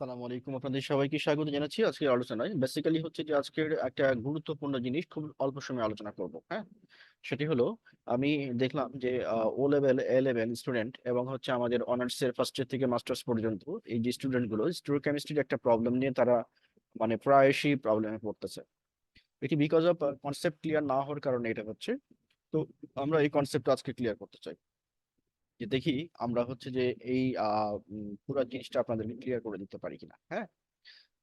আলাইকুম। আপনাদের সবাইকে স্বাগত জানাচ্ছি আজকের আলোচনায়। বেসিক্যালি হচ্ছে যে আজকের একটা গুরুত্বপূর্ণ জিনিস খুব অল্প সময় আলোচনা করব হ্যাঁ? সেটি হলো, আমি দেখলাম যে O level A level student এবং হচ্ছে আমাদের অনার্স এর ফার্স্ট ইয়ার থেকে মাস্টার্স পর্যন্ত এই যে স্টুডেন্টগুলো স্টোর কেমিস্ট্রির একটা প্রবলেম নিয়ে তারা মানে প্রায়শই প্রবলেমে পড়তেছে। এটি বিকজ অফ কনসেপ্ট ক্লিয়ার না হওয়ার কারণে এটা হচ্ছে। তো আমরা এই কনসেপ্ট আজকে ক্লিয়ার করতে চাই। যে দেখি আমরা হচ্ছে যে এই পুরো জিনিসটা আপনাদেরকে ক্লিয়ার করে দিতে পারি কিনা হ্যাঁ?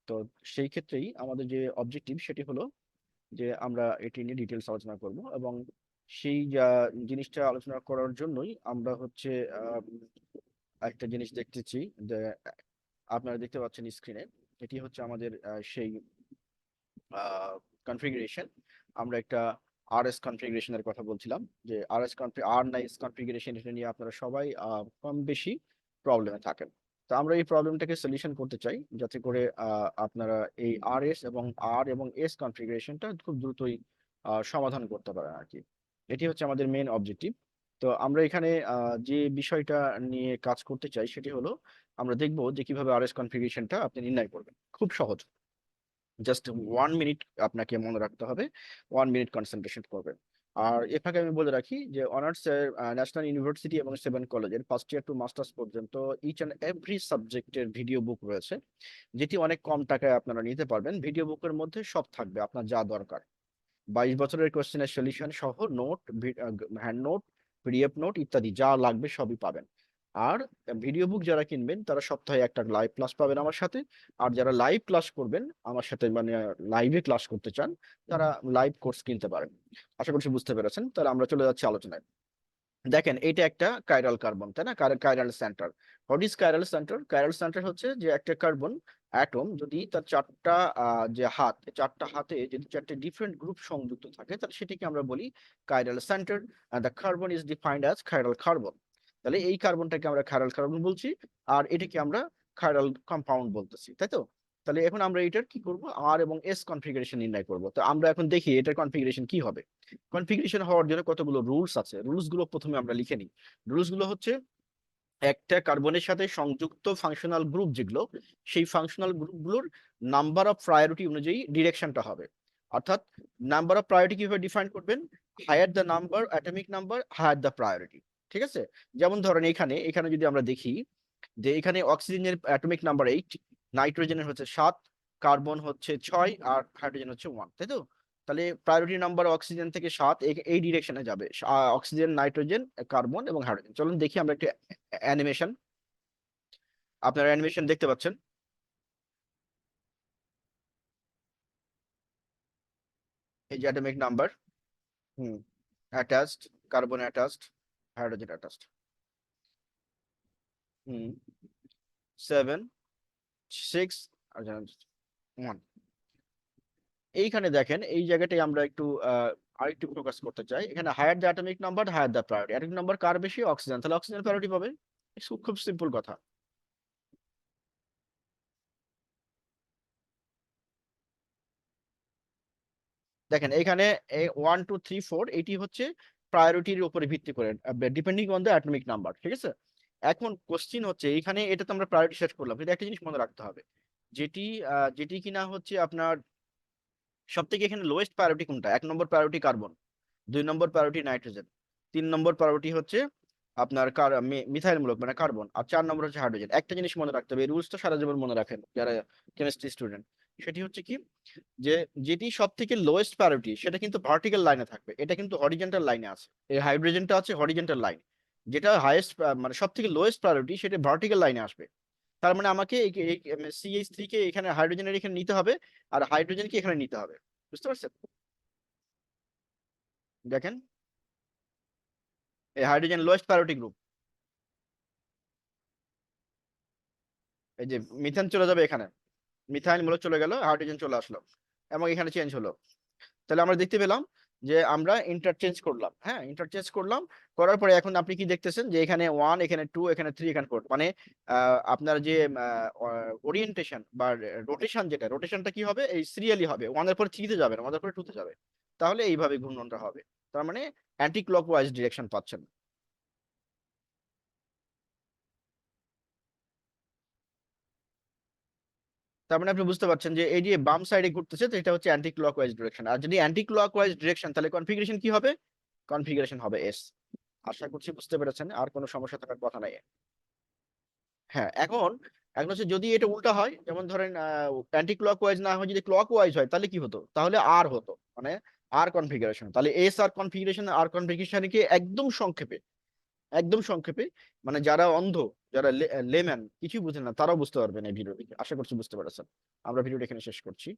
তো সেই ক্ষেত্রেই আমাদের যে অবজেক্টিভ সেটি হলো যে আমরা এটি নিয়ে ডিটেলস আলোচনা করব এবং সেই জিনিসটা আলোচনা করার জন্যই আমরা হচ্ছে একটা জিনিস দেখতেছি আপনারা দেখতে পাচ্ছেন স্ক্রিনে এটি হচ্ছে আমাদের সেই কনফিগারেশন আমরা একটা এস কনফিগারেশনের কথা বলছিলাম, যে আর এস আর না এস কনফিগারেশন এটা নিয়ে আপনারা সবাই কম বেশি প্রবলেমে থাকেন। তো আমরা এই প্রবলেমটাকে সলিউশন করতে চাই, যাতে করে আপনারা এই এবং আর এবং এস কনফিগারেশনটা খুব দ্রুতই সমাধান করতে পারেন আর কি এটি হচ্ছে আমাদের মেন অবজেক্টিভ তো আমরা এখানে যে বিষয়টা নিয়ে কাজ করতে চাই সেটি হলো, আমরা দেখব যে কীভাবে আর এস কনফিগারেশনটা আপনি নির্ণয় করবেন। খুব সহজ। জাস্ট ওয়ান মিনিট আপনাকে মনে রাখতে হবে ওয়ান মিনিট কনসেন্ট্রেশন করবেন আর এ ফাঁকে আমি বলে রাখি যে অনার্স ন্যাশনাল ইউনিভার্সিটি এবং সেভেন কলেজের ফার্স্ট ইয়ার টু মাস্টার্স পর্যন্ত ইচ অ্যান্ড এভরি সাবজেক্টের ভিডিও বুক রয়েছে যেটি অনেক কম টাকায় আপনারা নিতে পারবেন। ভিডিও বুকের মধ্যে সব থাকবে আপনার যা দরকার। বাইশ বছরের কোয়েশ্চেনের সলিউশন সহ note hand note PDF note ইত্যাদি যা লাগবে সবই পাবেন। আর ভিডিও বুক যারা কিনবেন, তারা সপ্তাহে একটা লাইভ ক্লাস পাবেন আমার সাথে। আর যারা লাইভ ক্লাস করবেন, আমার সাথে মানে লাইভে ক্লাস করতে চান, তারা লাইভ কোর্স কিনতে পারেন। আশা করছি বুঝতে পেরেছেন। তাহলে আমরা চলে যাচ্ছি আলোচনায়। দেখেন এটা একটা কাইরাল কার্বন তাই না? Chiral centre what is chiral centre chiral centre হচ্ছে যে একটা কার্বন অ্যাটম যদি তার চারটা যে হাত চারটা হাতে যদি চারটে ডিফারেন্ট গ্রুপ সংযুক্ত থাকে, তাহলে সেটিকে আমরা বলি chiral centre the carbon is defined as chiral carbon তাহলে এই কার্বনটাকে আমরা কাইরাল কার্বন বলছি আর এটাকে আমরা কাইরাল কম্পাউন্ড বলতেছি তাই তো? তাহলে এখন আমরা এটার কি করব? আর এবং এস কনফিগারেশন নির্ণয় করব। তো আমরা এখন দেখি এটার কনফিগারেশন কি হবে। কনফিগারেশন হওয়ার জন্য কতগুলো রুলস আছে। রুলসগুলো প্রথমে আমরা লিখে নিই। রুলসগুলো হচ্ছে একটা কার্বনের সাথে সংযুক্ত ফাংশনাল গ্রুপ যেগুলো সেই ফাংশনাল গ্রুপগুলোর নাম্বার অফ প্রায়োরিটি অনুযায়ী ডিরেকশনটা হবে। অর্থাৎ নাম্বার অফ প্রায়োরিটি কীভাবে ডিফাইন করবেন? Higher the number atomic number higher the priority ঠিক আছে? যেমন ধরেন এখানে এখানে যদি আমরা দেখি যে এখানে অক্সিজেনের অ্যাটমিক নাম্বার এইট নাইট্রোজেনের হচ্ছে সাত কার্বন হচ্ছে ছয় আর হাইড্রোজেন হচ্ছে ওয়ান তাই তো? তাহলে প্রায়োরিটি নাম্বার অক্সিজেন থেকে সাত এই- ডিরেকশনে যাবে। অক্সিজেন নাইট্রোজেন কার্বন এবং হাইড্রোজেন চলুন দেখি আমরা একটু অ্যানিমেশন আপনারা অ্যানিমেশন দেখতে পাচ্ছেন? এই যে atomic number hmm attached carbon attached hydrogen attached hmm seven six one এইখানে দেখেন এই জায়গাটাই আমরা একটু আরেকটু ফোকাস করতে চাই। এখানে higher the atomic number higher the priority atomic number কার বেশি? অক্সিজেন তাহলে অক্সিজেন প্রায়োরিটি পাবে খুব সিম্পল কথা। দেখেন এখানে ওয়ান টু থ্রি ফোর এটি হচ্ছে প্রায়োরিটির উপরে ভিত্তি করে depending on the atomic number ঠিক আছে? এখন কোশ্চিন হচ্ছে, এখানে এটা তো আমরা প্রায়োরিটি সেট করলাম, কিন্তু একটা জিনিস মনে রাখতে হবে, যেটি যেটি কিনা হচ্ছে আপনার সব থেকে এখানে লোয়েস্ট প্রায়োরিটি কোনটা? এক নম্বর প্রায়োরিটি কার্বন দুই নম্বর প্রায়োরিটি নাইট্রোজেন তিন নম্বর প্রায়োরিটি হচ্ছে আপনার কার মিথাইলমূলক মানে কার্বন আর চার নম্বর হচ্ছে হাইড্রোজেন একটা জিনিস মনে রাখতে হবে, এই রুলসটা সারা জীবন মনে রাখেন, যারা কেমিস্ট্রি স্টুডেন্ট সেটি হচ্ছে কি? যে, যেটি সব থেকে লোয়েস্ট প্রায়োরিটি সেটা কিন্তু ভার্টিক্যাল লাইনে থাকবে। এটা কিন্তু হরিজেন্টাল লাইনে আছে। এই হাইড্রোজেনটা আছে হরিজেন্টাল লাইন যেটা হাইয়েস্ট মানে সব থেকে লোয়েস্ট প্রায়োরিটি সেটা ভার্টিক্যাল লাইনে আসবে। তার মানে আমাকে সিএইচ থ্রি কে এখানে হাইড্রোজেনের এখানে নিতে হবে, আর হাইড্রোজেনকে এখানে নিতে হবে। বুঝতে পারছেন? দেখেন। এই হাইড্রোজেন লোয়েস্ট প্রায়োরিটি গ্রুপ এই যে মিথেন চলে যাবে এখানে। মিথাইল মূলক চলে গেল, হাইড্রোজেন চলে আসলো এবং এখানে চেঞ্জ হলো। তাহলে আমরা দেখতে পেলাম যে আমরা ইন্টারচেঞ্জ করলাম হ্যাঁ ইন্টারচেঞ্জ করলাম, করার পরে এখন আপনি কি দেখতেছেন যে এখানে ওয়ান এখানে টু এখানে থ্রি এখানে ফোর মানে আপনার যে ওরিয়েন্টেশন বা রোটেশন যেটা রোটেশনটা কি হবে? এই সিরিয়ালি হবে ওয়ানের পরে থ্রিতে যাবে না ওয়ানের পরে টুতে যাবে। তাহলে এইভাবে ঘূর্ণনটা হবে। তার মানে অ্যান্টি ক্লকওয়াইজ ডিরেকশন পাচ্ছেন তার মানে আপনি বুঝতে পারছেন যে এই যে বাম সাইডে ঘুরতেছে, তো এটা হচ্ছে অ্যান্টি ক্লকওয়াইজ ডিরেকশন আর যদি অ্যান্টি ক্লক ক্লকওয়াইজ ডিরেকশন তাহলে কনফিগারেশন কি হবে? কনফিগারেশন হবে এস আশা করছি বুঝতে পেরেছেন, আর কোনো সমস্যা থাকার কথা নাই। হ্যাঁ এখন এখন হচ্ছে যদি এটা উল্টা হয়, যেমন ধরেন অ্যান্টি ক্লকওয়াইজ না হয়, যদি ক্লকওয়াইজ হয়, তাহলে কি হতো? তাহলে আর হতো মানে আর কনফিগারেশন তাহলে S R configuration R configuration কি একদম সংক্ষেপে একদম সংক্ষেপে মানে যারা অন্ধ যারা লেম্যান, কিছুই বুঝেন না, তারাও বুঝতে পারবেন এই ভিডিও আশা করছি বুঝতে পারছেন। আমরা ভিডিওটা এখানে শেষ করছি।